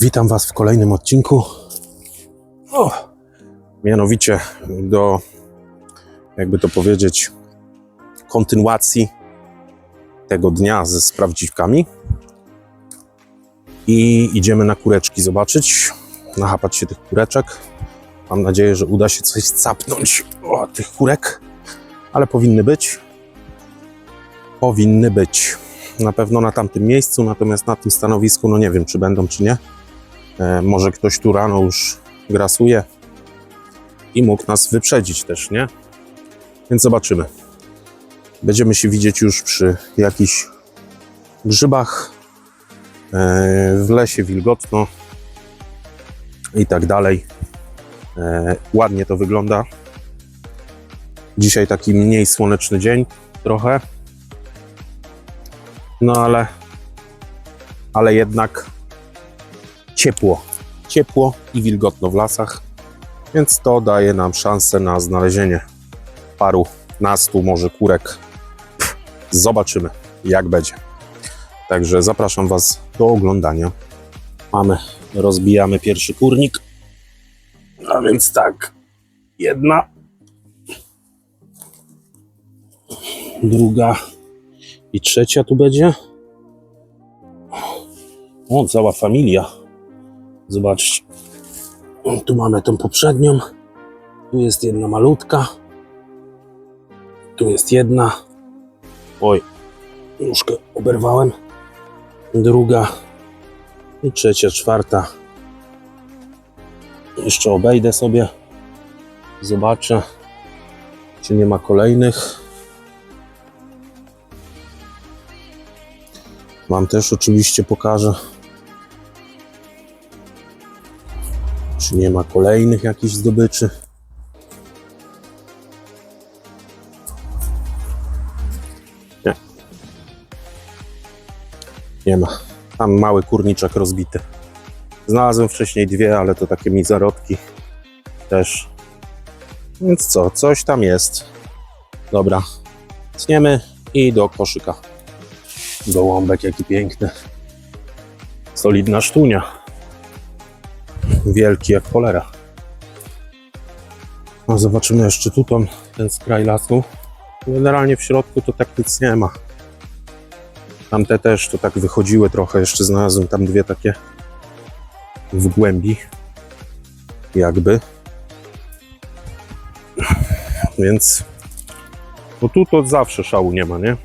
Witam Was w kolejnym odcinku. O, mianowicie do, jakby to powiedzieć, kontynuacji tego dnia ze sprawdziwkami. I idziemy na kureczki zobaczyć, nachapać się tych kureczek. Mam nadzieję, że uda się coś capnąć o tych kurek, ale powinny być. Powinny być. Na pewno na tamtym miejscu, natomiast na tym stanowisku, no nie wiem, czy będą, czy nie. E, może ktoś tu rano już grasuje i mógł nas wyprzedzić też, nie? Więc zobaczymy. Będziemy się widzieć już przy jakichś grzybach, e, w lesie wilgotno i tak dalej. E, ładnie to wygląda. Dzisiaj taki mniej słoneczny dzień, trochę. No ale, ale jednak ciepło. Ciepło i wilgotno w lasach, więc to daje nam szansę na znalezienie paru nastu, może kurek. Pff, Zobaczymy, jak będzie. Także zapraszam Was do oglądania. Mamy, rozbijamy pierwszy kurnik. A więc tak, jedna, druga i trzecia tu będzie. O, cała familia. Zobaczcie. Tu mamy tą poprzednią. Tu jest jedna malutka. Tu jest jedna. Oj, nóżkę oberwałem. Druga. I trzecia, czwarta. Jeszcze obejdę sobie. Zobaczę, czy nie ma kolejnych. Wam też oczywiście pokażę. Czy nie ma kolejnych jakichś zdobyczy? Nie. Nie ma. Tam mały kurniczek rozbity. Znalazłem wcześniej dwie, ale to takie mizarodki też. Więc co, coś tam jest. Dobra. Tniemy i do koszyka. Gołąbek jaki piękny. Solidna sztunia. Wielki jak cholera. No zobaczymy jeszcze tu ten, skraj lasu. Generalnie w środku to tak nic nie ma. Tamte też to tak wychodziły trochę. Jeszcze znalazłem tam dwie takie w głębi. Jakby. Więc no tu to zawsze szału nie ma, nie?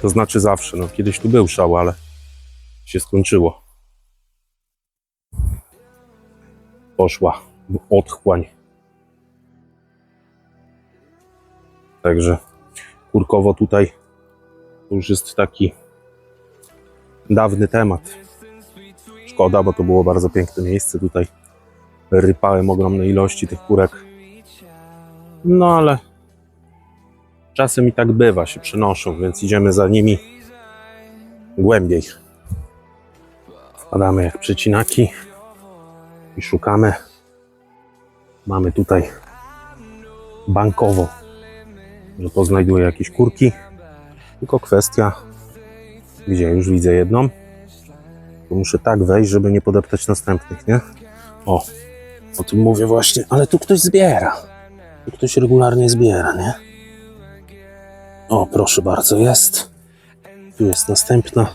To znaczy zawsze. No kiedyś tu był szał, ale się skończyło. Poszła w otchłań. Także kurkowo tutaj już jest taki dawny temat. Szkoda, bo to było bardzo piękne miejsce. Tutaj rypałem ogromne ilości tych kurek. No ale czasem i tak bywa, się przenoszą, więc idziemy za nimi głębiej. Wpadamy jak przecinaki i szukamy. Mamy tutaj bankowo, że poznajduję jakieś kurki. Tylko kwestia, gdzie już widzę jedną, to muszę tak wejść, żeby nie podeptać następnych, nie? O, o tym mówię właśnie, ale tu ktoś zbiera. Tu ktoś regularnie zbiera, nie? O, proszę bardzo, jest. Tu jest następna.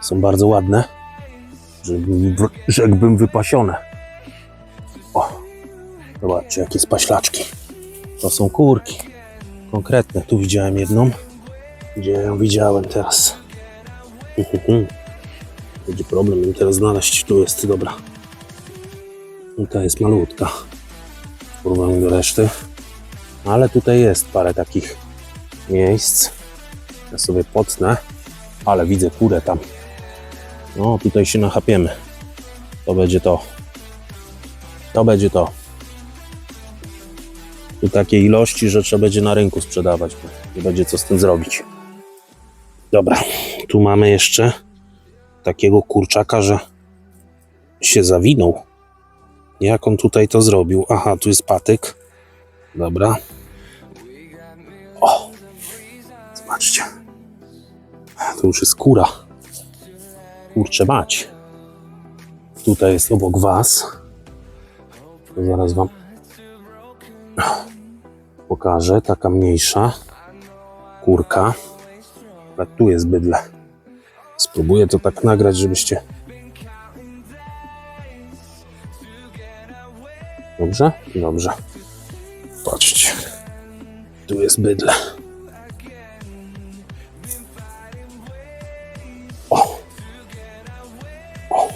Są bardzo ładne. Żebym, rzekłbym wypasione. Zobaczcie, jakie spaślaczki. To są kurki. Konkretne. Tu widziałem jedną. Gdzie ją widziałem teraz? Będzie problem im teraz znaleźć. Tu jest, dobra. Tutaj jest malutka. W do reszty. Ale tutaj jest parę takich miejsc. Ja sobie potnę, ale widzę kurę tam. No, tutaj się nachapiemy. To będzie to. To będzie to. Tu takie ilości, że trzeba będzie na rynku sprzedawać, bo nie będzie co z tym zrobić. Dobra, tu mamy jeszcze takiego kurczaka, że się zawinął. Jak on tutaj to zrobił? Aha, tu jest patyk. Dobra. O, zobaczcie. To już jest kura. Kurczę mać. tutaj jest obok Was. To zaraz Wam pokażę. Taka mniejsza kurka. Ale tu jest bydle. Spróbuję to tak nagrać, żebyście. Dobrze? Dobrze. Patrzcie. Tu jest bydle. O! O!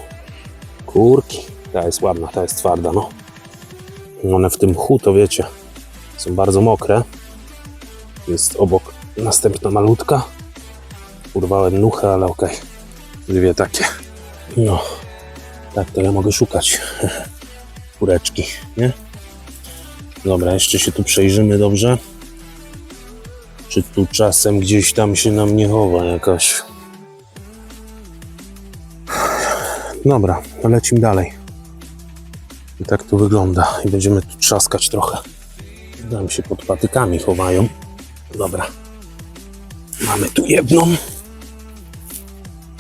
Kurki. Ta jest ładna, ta jest twarda, no. One w tym mchu, to wiecie, są bardzo mokre. Jest obok następna malutka. Urwałem nuchę, ale okej. Dwie takie. No, tak to ja mogę szukać. Kureczki, nie? Dobra, jeszcze się tu przejrzymy dobrze. Czy tu czasem gdzieś tam się nam nie chowa jakaś. Dobra, lecimy dalej. I tak to wygląda. I będziemy tu trzaskać trochę. Tam się pod patykami chowają. Dobra. Mamy tu jedną.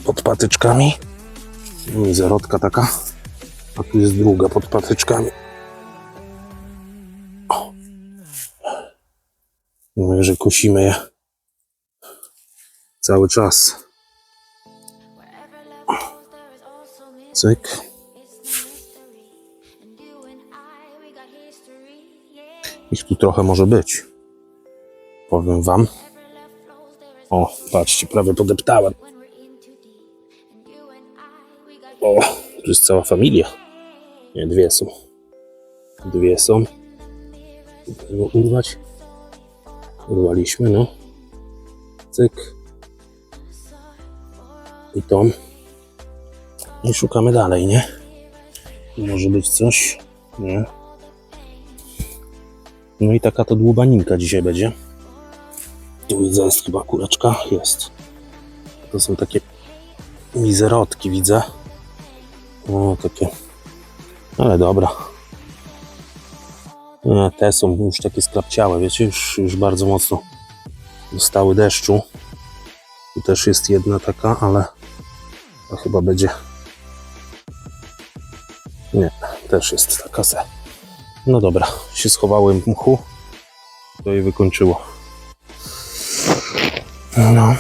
Pod patyczkami. No i zarodka taka. A tu jest druga pod patyczkami. O. Mówię, że kosimy je cały czas. Cyk. Ich tu trochę może być. Powiem wam. O, patrzcie, prawie podeptałem. O, tu jest cała familia. Nie, dwie są. Dwie są. Tego urwać. Urwaliśmy, no. Cyk. I tą. I szukamy dalej, nie? Może być coś. Nie. No i taka to dłubaninka dzisiaj będzie. Tu widzę, jest chyba kureczka. Jest. To są takie mizerotki, widzę. O, takie. Ale dobra. A, te są już takie sklapciałe, wiecie, już, już bardzo mocno dostały deszczu. Tu też jest jedna taka, ale to chyba będzie. Nie, też jest taka se. No dobra, się schowałem w mchu. To je wykończyło. No,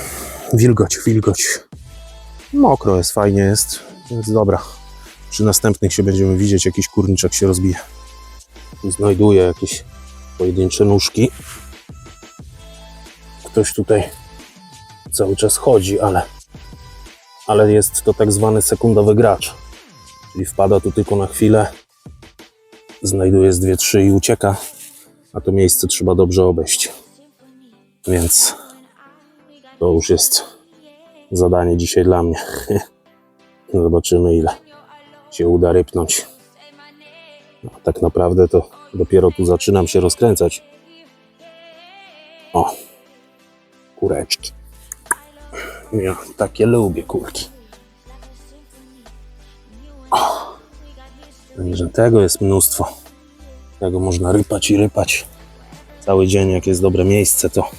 wilgoć, wilgoć. Mokro jest, fajnie jest, więc dobra. Przy następnych się będziemy widzieć, jakiś kurniczek się rozbije. Tu znajduję jakieś pojedyncze nóżki. Ktoś tutaj cały czas chodzi, ale, ale jest to tak zwany sekundowy gracz. Czyli wpada tu tylko na chwilę, znajduje z dwie, trzy i ucieka, a to miejsce trzeba dobrze obejść. Więc to już jest zadanie dzisiaj dla mnie. Zobaczymy, ile się uda rypnąć. No, tak naprawdę to dopiero tu zaczynam się rozkręcać. O, kureczki. Ja takie lubię kurki. Także tego jest mnóstwo. Tego można rypać i rypać. Cały dzień, jak jest dobre miejsce, to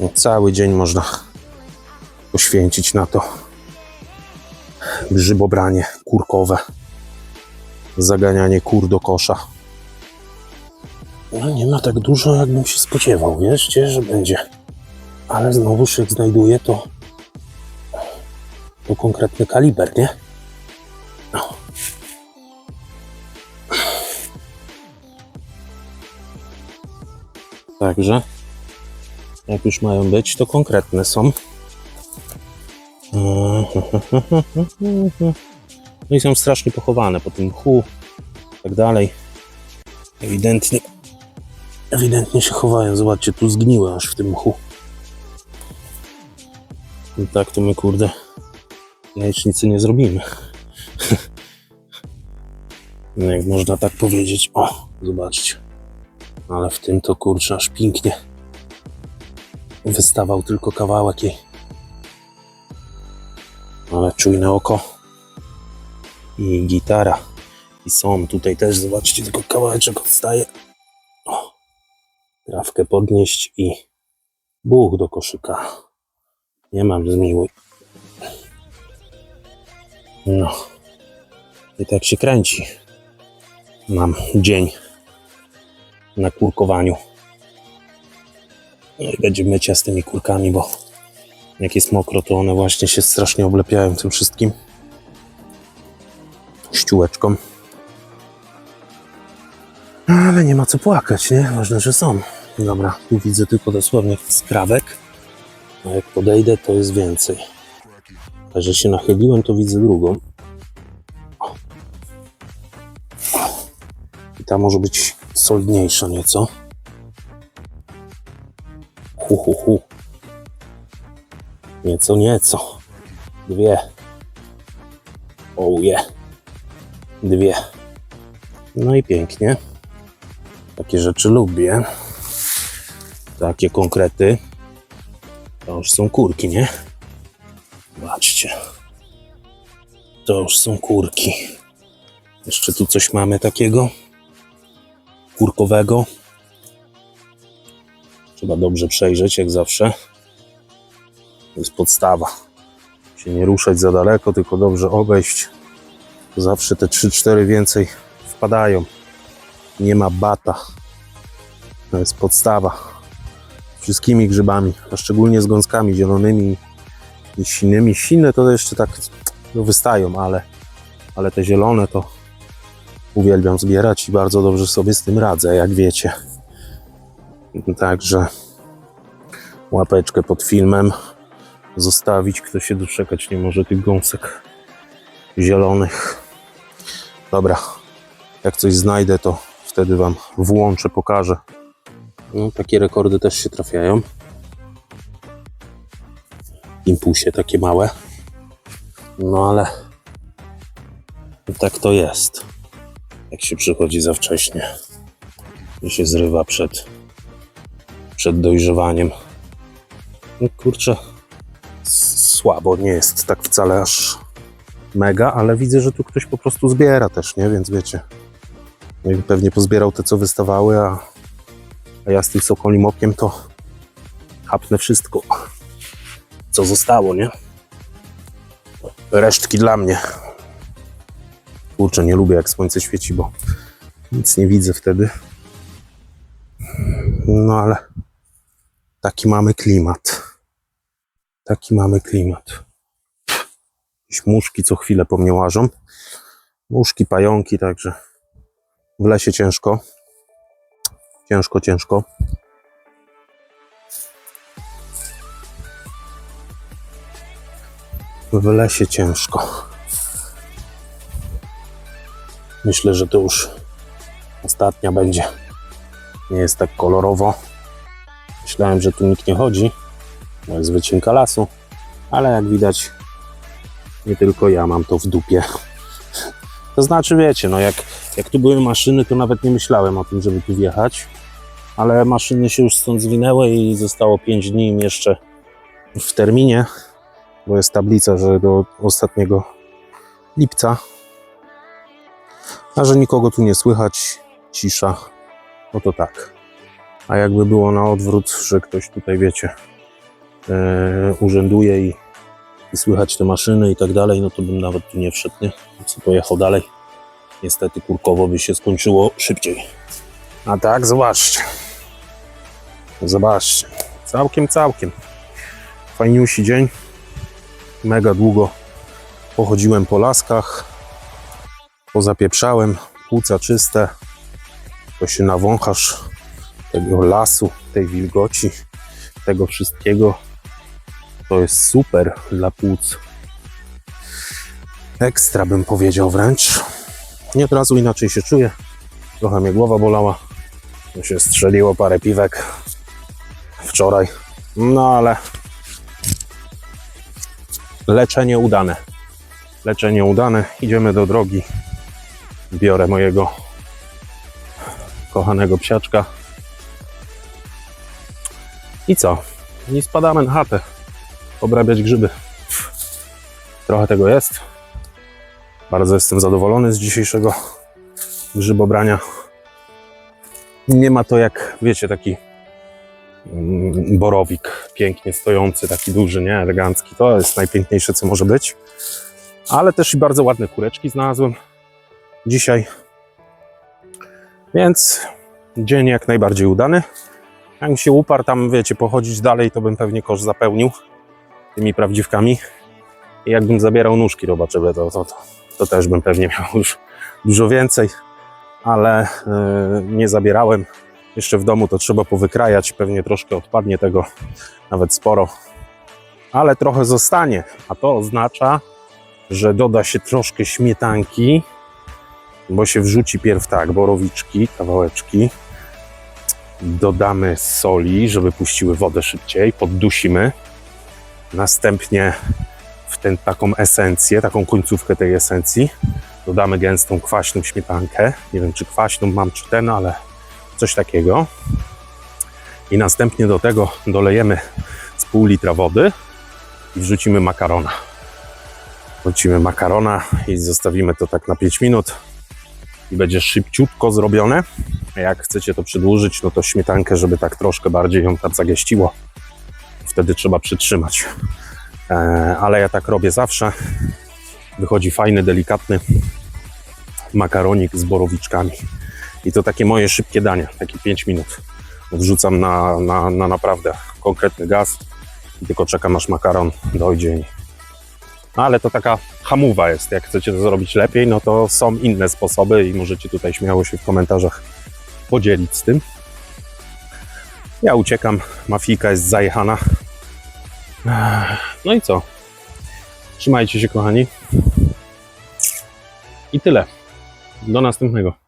no, cały dzień można poświęcić na to grzybobranie kurkowe, zaganianie kur do kosza. No nie ma tak dużo, jakbym się spodziewał. Wierzcie, że będzie. Ale znowuż jak znajduję, to to konkretny kaliber, nie? Także, jak już mają być, to konkretne są. No i są strasznie pochowane po tym mchu i tak dalej. Ewidentnie, ewidentnie się chowają. Zobaczcie, tu zgniły aż w tym mchu. I tak to my, kurde, jajecznicy nie zrobimy. No jak można tak powiedzieć. O, zobaczcie. Ale w tym to kurczę aż pięknie. Wystawał tylko kawałek jej. Ale czujne oko. I gitara. I są tutaj też, zobaczcie, tylko kawałeczek odstaje. O. Trawkę podnieść i buch do koszyka. Nie mam zmiłuj. No. I tak się kręci. Mam dzień na kurkowaniu. No i będzie mycia z tymi kurkami, bo jak jest mokro, to one właśnie się strasznie oblepiają tym wszystkim. Ściółeczką. Ale nie ma co płakać, nie? Ważne, że są. Dobra, tu widzę tylko dosłownie skrawek. A jak podejdę, to jest więcej. A że się nachyliłem, to widzę drugą. I ta może być solidniejsza nieco. Hu, hu, hu. Nieco, nieco. Dwie. Oh yeah. Dwie. No i pięknie. Takie rzeczy lubię. Takie konkrety. To już są kurki, nie? Zobaczcie. To już są kurki. Jeszcze tu coś mamy takiego kurkowego. Trzeba dobrze przejrzeć, jak zawsze. To jest podstawa. Się nie ruszać za daleko, tylko dobrze obejść. Zawsze te 3-4 więcej wpadają. Nie ma bata. To jest podstawa. Wszystkimi grzybami, a szczególnie z gąskami zielonymi i sinnymi. Sinne to jeszcze tak no, wystają, ale, ale te zielone to uwielbiam zbierać i bardzo dobrze sobie z tym radzę, jak wiecie. Także łapeczkę pod filmem zostawić, kto się doczekać nie może tych gąsek zielonych. Dobra, jak coś znajdę, to wtedy Wam włączę, pokażę. No, takie rekordy też się trafiają. Impulsie takie małe. No ale tak to jest. Jak się przychodzi za wcześnie i się zrywa przed, przed dojrzewaniem. No kurczę, słabo nie jest tak wcale aż mega, ale widzę, że tu ktoś po prostu zbiera też, nie? Więc wiecie, no pewnie pozbierał te, co wystawały, a, a ja z tym sokolim okiem to chapnę wszystko, co zostało, nie? Resztki dla mnie. Kurczę, nie lubię jak słońce świeci, bo nic nie widzę wtedy. No ale taki mamy klimat. Taki mamy klimat. Jakieś muszki co chwilę po mnie łażą. Muszki, pająki, także w lesie ciężko. Ciężko, ciężko. W lesie ciężko. Myślę, że to już ostatnia będzie. Nie jest tak kolorowo. Myślałem, że tu nikt nie chodzi, bo jest wycinka lasu, ale jak widać, nie tylko ja mam to w dupie. To znaczy, wiecie, no jak, jak tu były maszyny, to nawet nie myślałem o tym, żeby tu wjechać, ale maszyny się już stąd zwinęły i zostało 5 dni im jeszcze w terminie, bo jest tablica, że do ostatniego lipca. A że nikogo tu nie słychać, cisza, no to tak. A jakby było na odwrót, że ktoś tutaj, wiecie, e, urzęduje i, i słychać te maszyny i tak dalej, no to bym nawet tu nie wszedł, nie? Co pojechał dalej. Niestety kurkowo by się skończyło szybciej. A tak, zobaczcie. Zobaczcie. Całkiem, całkiem. Fajniusi dzień. Mega długo pochodziłem po laskach. Pozapieprzałem. Płuca czyste. To się nawąchasz tego lasu, tej wilgoci, tego wszystkiego. To jest super dla płuc. Ekstra bym powiedział wręcz. Nie od razu inaczej się czuję. Trochę mnie głowa bolała. To się strzeliło parę piwek wczoraj. No ale leczenie udane. Leczenie udane. Idziemy do drogi. Biorę mojego kochanego psiaczka. I co? I spadamy na chatę. Obrabiać grzyby. Trochę tego jest. Bardzo jestem zadowolony z dzisiejszego grzybobrania. Nie ma to jak, wiecie, taki mm, borowik pięknie stojący, taki duży, nie? Elegancki. To jest najpiękniejsze, co może być. Ale też i bardzo ładne kureczki znalazłem. Dzisiaj. Więc dzień jak najbardziej udany. Jakbym się uparł tam, wiecie, pochodzić dalej, to bym pewnie kosz zapełnił tymi prawdziwkami. I jakbym zabierał nóżki robaczowe, to, to, to, to też bym pewnie miał już dużo więcej, ale yy, nie zabierałem. Jeszcze w domu to trzeba powykrajać, pewnie troszkę odpadnie tego, nawet sporo, ale trochę zostanie, a to oznacza, że doda się troszkę śmietanki, bo się wrzuci pierw tak, borowiczki, kawałeczki, dodamy soli, żeby puściły wodę szybciej, poddusimy, następnie w tę taką esencję, taką końcówkę tej esencji, dodamy gęstą, kwaśną śmietankę, nie wiem czy kwaśną mam, czy ten, ale coś takiego. I następnie do tego dolejemy z pół litra wody i wrzucimy makarona. Wrzucimy makarona i zostawimy to tak na 5 minut i będzie szybciutko zrobione. Jak chcecie to przedłużyć, no to śmietankę, żeby tak troszkę bardziej ją tam zagęściło, wtedy trzeba przytrzymać. E, ale ja tak robię zawsze. Wychodzi fajny, delikatny makaronik z borowiczkami. I to takie moje szybkie danie, takie 5 minut. Wrzucam na, na, na naprawdę konkretny gaz tylko czekam aż makaron dojdzie. I- Ale to taka hamuwa jest. Jak chcecie to zrobić lepiej, no to są inne sposoby i możecie tutaj śmiało się w komentarzach podzielić z tym. Ja uciekam, mafijka jest zajechana. No i co? Trzymajcie się, kochani. I tyle. Do następnego.